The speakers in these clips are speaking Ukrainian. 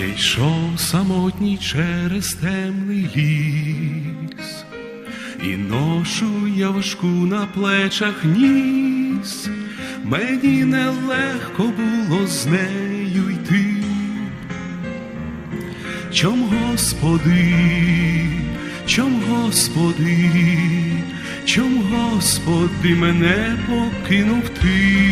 Я йшов самотній через темний ліс, і ношу я важку на плечах ніс, мені нелегко було з нею йти. Чом Господи, чом Господи, чом Господи мене покинув ти,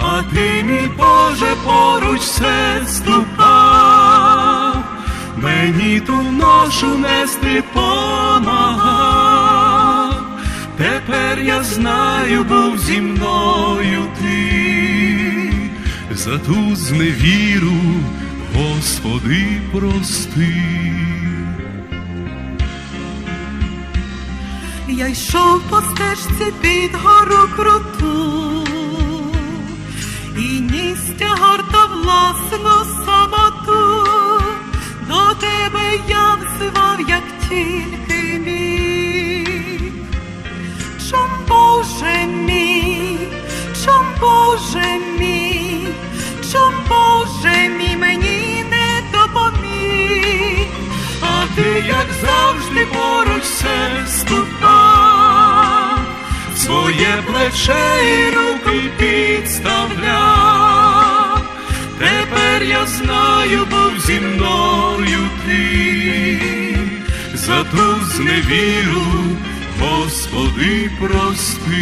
а ти, мій Боже, поруч все ступав, мені ту ношу нести помагав, тепер я знаю, був зі мною ти, за ту зневіру, Господи, прости. Я йшов по стежці під гору круту, і ніс тягар та власну плече і руки підставляв. Тепер я знаю, був зі мною ти, за ту зневіру, Господи, прости.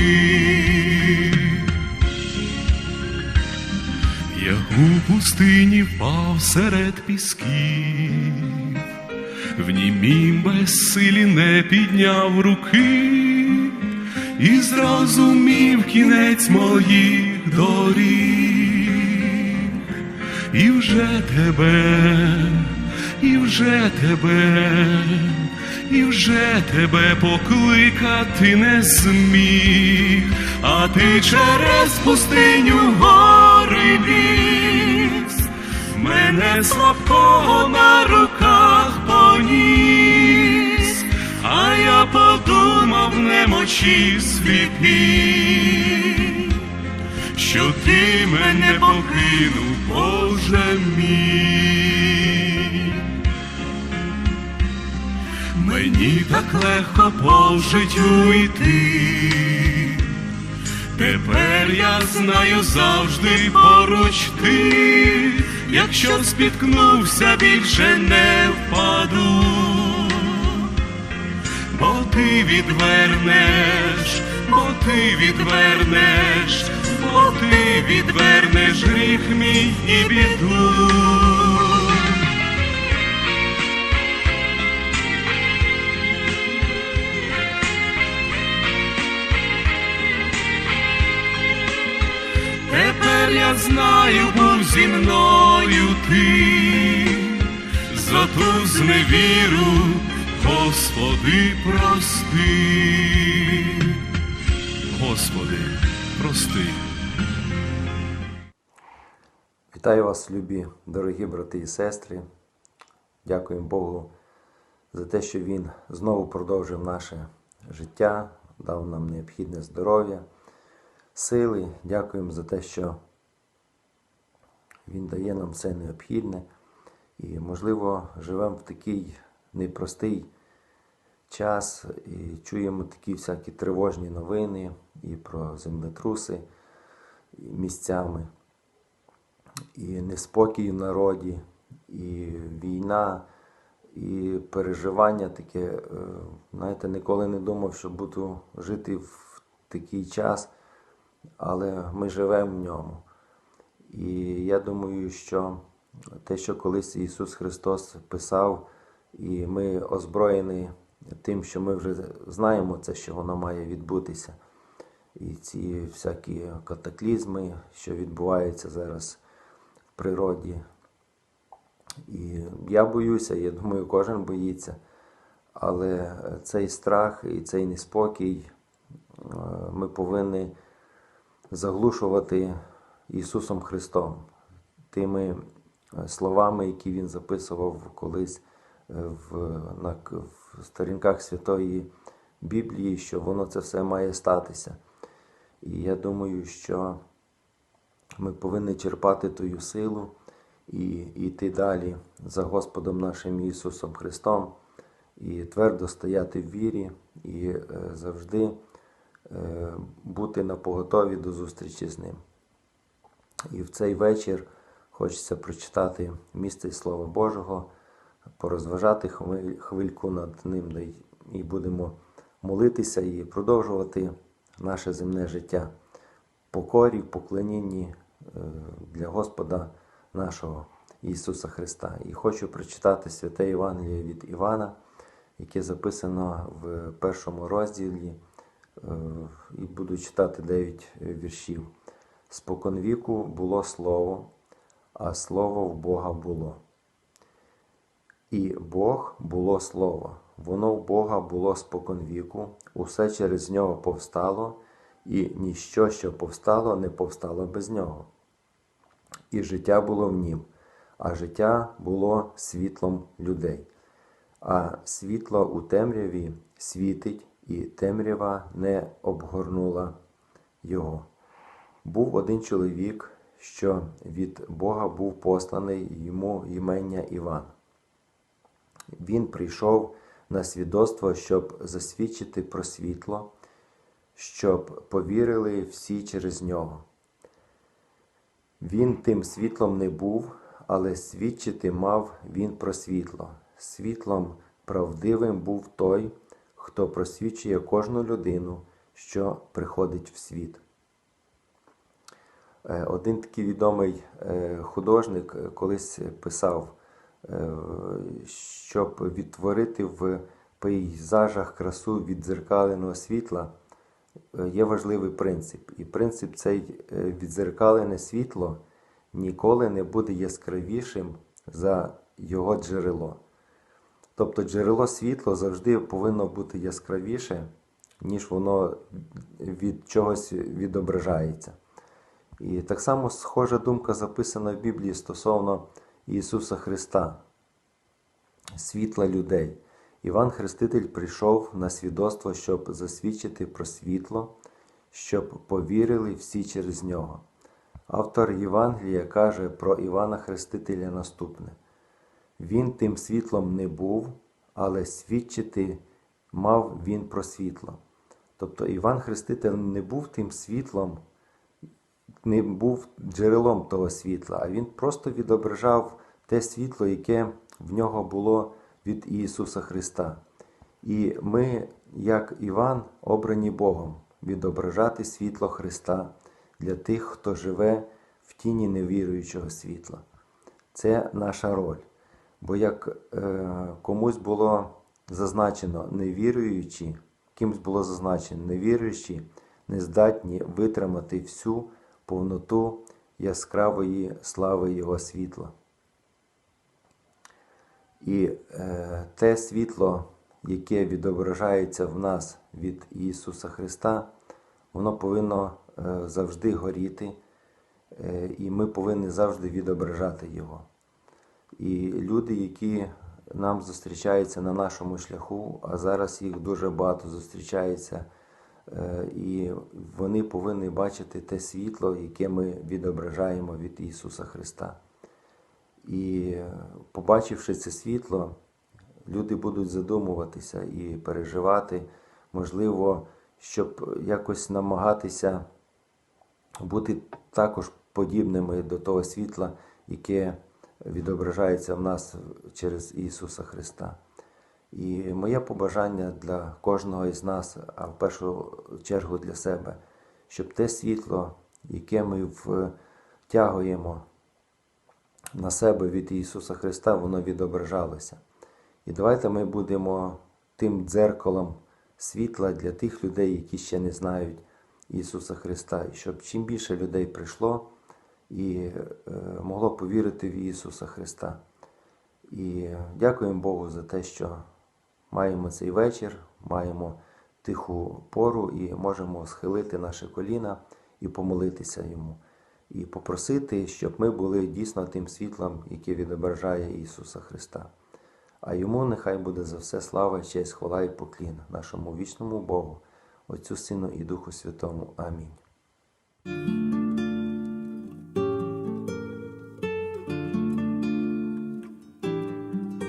Я у пустині впав серед пісків, в німім безсилі не підняв руки і зрозумів кінець моїх доріг, і вже тебе, і вже тебе, і вже тебе покликати не зміг, а ти через пустиню гори ліз, мене слабкого на руках поніс, я подумав немочі сліпі, що ти мене покинув, Боже мій. Мені так легко по життю йти. Тепер я знаю завжди поруч ти, якщо спіткнувся, більше не впаду, ти відвернеш, бо ти відвернеш, бо ти відвернеш гріх мій і біду. Тепер я знаю, був зі мною ти, за ту зневіру, Господи, прости. Господи, прости. Вітаю вас, любі, дорогі брати і сестри. Дякуємо Богу за те, що Він знову продовжив наше життя, дав нам необхідне здоров'я, сили. Дякуємо за те, що Він дає нам все необхідне. І, можливо, живемо в такий непростий час і чуємо такі всякі тривожні новини і про землетруси і місцями і неспокій в народі, і війна, і переживання таке. е, Знаєте, ніколи не думав, що буду жити в такий час, але ми живемо в ньому. І я думаю, що те, що колись Ісус Христос писав, і ми озброєні тим, що ми вже знаємо це, що воно має відбутися. І ці всякі катаклізми, що відбуваються зараз в природі. І я боюся, я думаю, кожен боїться. Але цей страх і цей неспокій е, ми повинні заглушувати Ісусом Христом, тими е, словами, які Він записував колись в, на, в сторінках Святої Біблії, що воно це все має статися. І я думаю, що ми повинні черпати тую силу і йти далі за Господом нашим Ісусом Христом, і твердо стояти в вірі, і е, завжди е, бути на поготові до зустрічі з Ним. І в цей вечір хочеться прочитати місце Слова Божого, порозважати хвильку над ним, і будемо молитися і продовжувати наше земне життя покорі, в поклонінні е, для Господа нашого Ісуса Христа. І хочу прочитати святе Євангеліє від Івана, яке записано в першому розділі, е, і буду читати 9 віршів. Споконвіку було слово, а слово в Бога було. І Бог було слово, воно в Бога було споконвіку, усе через нього повстало, і ніщо, що повстало, не повстало без нього. І життя було в нім, а життя було світлом людей. А світло у темряві світить, і темрява не обгорнула його. Був один чоловік, що від Бога був посланий йому імення Іван. Він прийшов на свідоцтво, щоб засвідчити про світло, щоб повірили всі через нього. Він тим світлом не був, але свідчити мав він про світло. Світлом правдивим був той, хто просвічує кожну людину, що приходить в світ. Е, Один такий відомий е, художник е, колись писав, щоб відтворити в пейзажах красу віддзеркаленого світла, е, є важливий принцип. І принцип цей е, віддзеркалене світло ніколи не буде яскравішим за його джерело. Тобто джерело світла завжди повинно бути яскравіше, ніж воно від чогось відображається. І так само схожа думка записана в Біблії стосовно Ісуса Христа, світла людей. Іван Хреститель прийшов на свідоцтво, щоб засвідчити про світло, щоб повірили всі через нього. Автор Євангелія каже про Івана Хрестителя наступне: Він тим світлом не був, але свідчити мав він про світло. Тобто Іван Хреститель не був тим світлом, не був джерелом того світла, а він просто відображав те світло, яке в нього було від Ісуса Христа. І ми, як Іван, обрані Богом відображати світло Христа для тих, хто живе в тіні невіруючого світла. Це наша роль. Бо як е, комусь було зазначено невіруючі, кимсь було зазначено невіруючі, не здатні витримати всю повноту яскравої слави Його світла. І е, те світло, яке відображається в нас від Ісуса Христа, воно повинно е, завжди горіти, е, і ми повинні завжди відображати Його. І люди, які нам зустрічаються на нашому шляху, а зараз їх дуже багато зустрічається, і вони повинні бачити те світло, яке ми відображаємо від Ісуса Христа. І е, побачивши це світло, люди будуть задумуватися і переживати, можливо, щоб якось намагатися бути також подібними до того світла, яке відображається в нас через Ісуса Христа. І моє побажання для кожного із нас, а в першу чергу для себе, щоб те світло, яке ми втягуємо на себе від Ісуса Христа, воно відображалося. І давайте ми будемо тим дзеркалом світла для тих людей, які ще не знають Ісуса Христа, і щоб чим більше людей прийшло і е, могло повірити в Ісуса Христа. І дякуємо Богу за те, що маємо цей вечір, маємо тиху пору і можемо схилити наше коліна і помолитися Йому. І попросити, щоб ми були дійсно тим світлом, яке відображає Ісуса Христа. А йому нехай буде за все слава, честь, хвала і поклін нашому вічному Богу, Отцю Сину і Духу Святому. Амінь.